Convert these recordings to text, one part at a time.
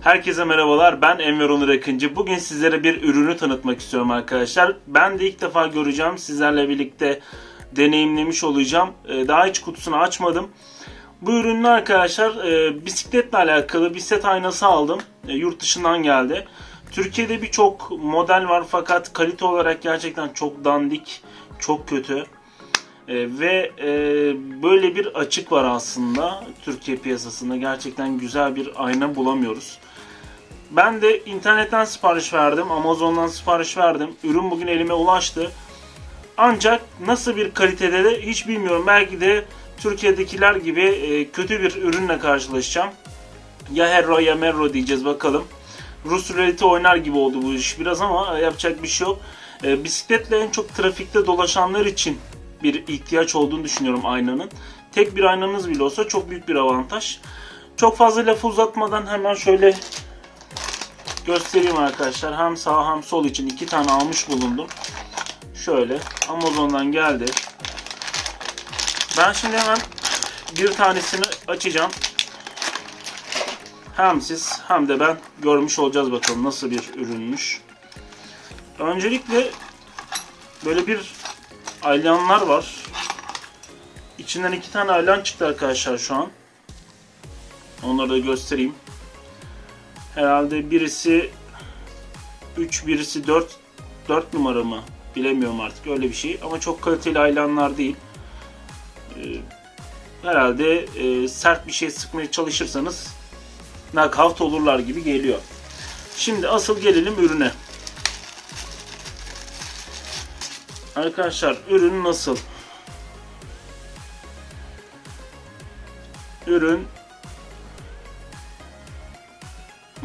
Herkese merhabalar. Ben Enver Onur Akıncı. Bugün sizlere bir ürünü tanıtmak istiyorum arkadaşlar. Ben de ilk defa göreceğim. Sizlerle birlikte deneyimlemiş olacağım. Ee, Daha hiç kutusunu açmadım. Bu ürünün arkadaşlar e, bisikletle alakalı bir set aynası aldım. E, Yurt dışından geldi. Türkiye'de birçok model var fakat kalite olarak gerçekten çok dandik, çok kötü. E, ve e, böyle bir açık var aslında Türkiye piyasasında. Gerçekten güzel bir ayna bulamıyoruz. Ben de internetten sipariş verdim, Amazon'dan sipariş verdim. Ürün bugün elime ulaştı. Ancak nasıl bir kalitede de hiç bilmiyorum. Belki de Türkiye'dekiler gibi e, kötü bir ürünle karşılaşacağım. Ya Herro ya Merro diyeceğiz bakalım. Rus ruleti oynar gibi oldu bu iş biraz ama yapacak bir şey yok. E, bisikletle en çok trafikte dolaşanlar için bir ihtiyaç olduğunu düşünüyorum aynanın. Tek bir aynanız bile olsa çok büyük bir avantaj. Çok fazla lafı uzatmadan hemen şöyle göstereyim arkadaşlar. Hem sağ hem sol için iki tane almış bulundum. Şöyle Amazon'dan geldi. Ben şimdi hemen bir tanesini açacağım. Hem siz hem de ben görmüş olacağız bakalım nasıl bir ürünmüş. Öncelikle böyle bir aylanlar var. İçinden iki tane aylan çıktı arkadaşlar şu an. Onları da göstereyim. Herhalde birisi 3, birisi 4, 4 numara mı? Bilemiyorum artık öyle bir şey. Ama çok kaliteli aylanlar değil. Ee, herhalde e, sert bir şey sıkmaya çalışırsanız knockout olurlar gibi geliyor. Şimdi asıl gelelim ürüne. Arkadaşlar ürün nasıl? Ürün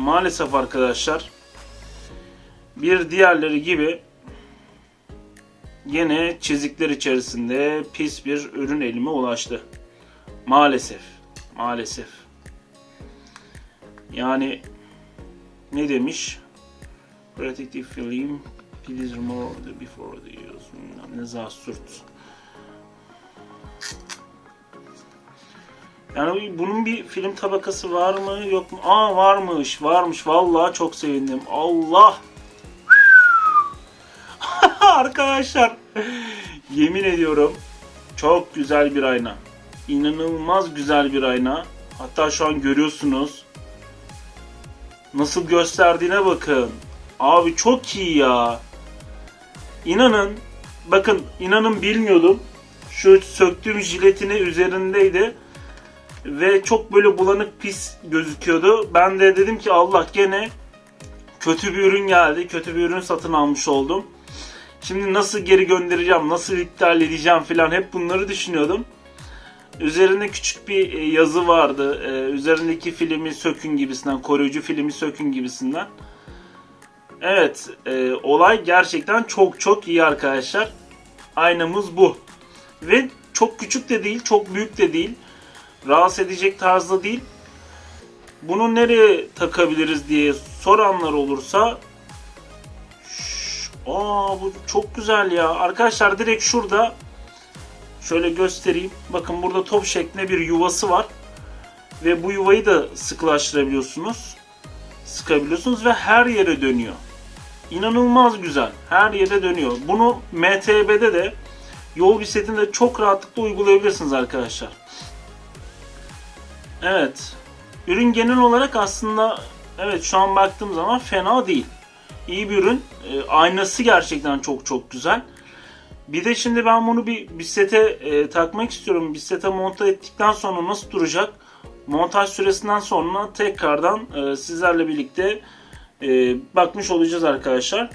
maalesef arkadaşlar bir diğerleri gibi yine çizikler içerisinde pis bir ürün elime ulaştı. Maalesef. Maalesef. Yani ne demiş? Protective film please remove the before the use. Ne zasürt. Yani bunun bir film tabakası var mı yok mu? Aa varmış varmış vallahi çok sevindim. Allah Arkadaşlar yemin ediyorum çok güzel bir ayna. İnanılmaz güzel bir ayna. Hatta şu an görüyorsunuz. Nasıl gösterdiğine bakın. Abi çok iyi ya. İnanın bakın inanın bilmiyordum. Şu söktüğüm jiletini üzerindeydi. Ve çok böyle bulanık pis gözüküyordu. Ben de dedim ki Allah gene kötü bir ürün geldi. Kötü bir ürün satın almış oldum. Şimdi nasıl geri göndereceğim, nasıl iptal edeceğim falan hep bunları düşünüyordum. Üzerinde küçük bir e, yazı vardı. Ee, üzerindeki filmi sökün gibisinden, koruyucu filmi sökün gibisinden. Evet, e, olay gerçekten çok çok iyi arkadaşlar. Aynamız bu. Ve çok küçük de değil, çok büyük de değil. Rahatsız edecek tarzda değil. Bunu nereye takabiliriz diye soranlar olursa Aa bu çok güzel ya. Arkadaşlar direkt şurada şöyle göstereyim. Bakın burada top şeklinde bir yuvası var. Ve bu yuvayı da sıkılaştırabiliyorsunuz. Sıkabiliyorsunuz ve her yere dönüyor. İnanılmaz güzel. Her yere dönüyor. Bunu MTB'de de yol bisikletinde çok rahatlıkla uygulayabilirsiniz arkadaşlar. Evet. Ürün genel olarak aslında evet şu an baktığım zaman fena değil iyi bir ürün. E, aynası gerçekten çok çok güzel. Bir de şimdi ben bunu bir bisiklete e, takmak istiyorum. Bisiklete monte ettikten sonra nasıl duracak? Montaj süresinden sonra tekrardan e, sizlerle birlikte e, bakmış olacağız arkadaşlar.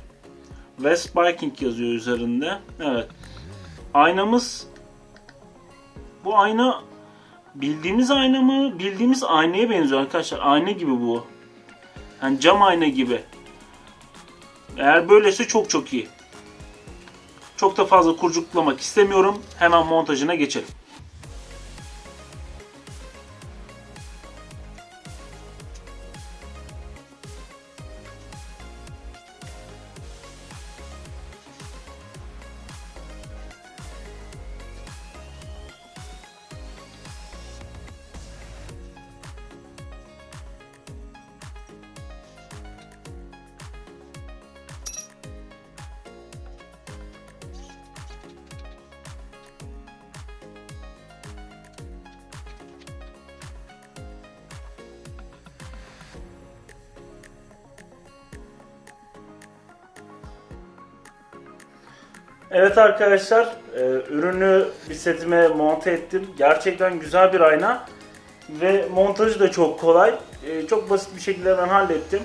West Biking yazıyor üzerinde. Evet. Aynamız bu ayna bildiğimiz ayna mı? Bildiğimiz aynaya benziyor arkadaşlar. Ayna gibi bu. Yani cam ayna gibi. Eğer böyleyse çok çok iyi. Çok da fazla kurcuklamak istemiyorum. Hemen montajına geçelim. Evet arkadaşlar, e, ürünü bir setime monte ettim. Gerçekten güzel bir ayna ve montajı da çok kolay. E, çok basit bir şekilde ben hallettim.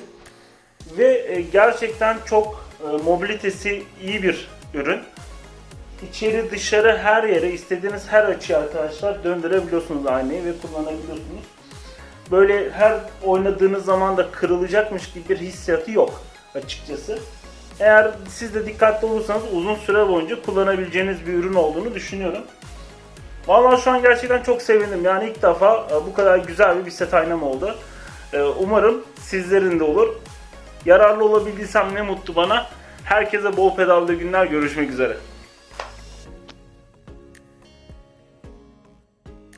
Ve e, gerçekten çok e, mobilitesi iyi bir ürün. İçeri dışarı her yere istediğiniz her açıya arkadaşlar döndürebiliyorsunuz aynayı ve kullanabiliyorsunuz. Böyle her oynadığınız zaman da kırılacakmış gibi bir hissiyatı yok açıkçası. Eğer siz de dikkatli olursanız uzun süre boyunca kullanabileceğiniz bir ürün olduğunu düşünüyorum. Vallahi şu an gerçekten çok sevindim. Yani ilk defa e, bu kadar güzel bir set aynam oldu. E, Umarım sizlerin de olur. Yararlı olabildiysem ne mutlu bana. Herkese bol pedallı günler. Görüşmek üzere.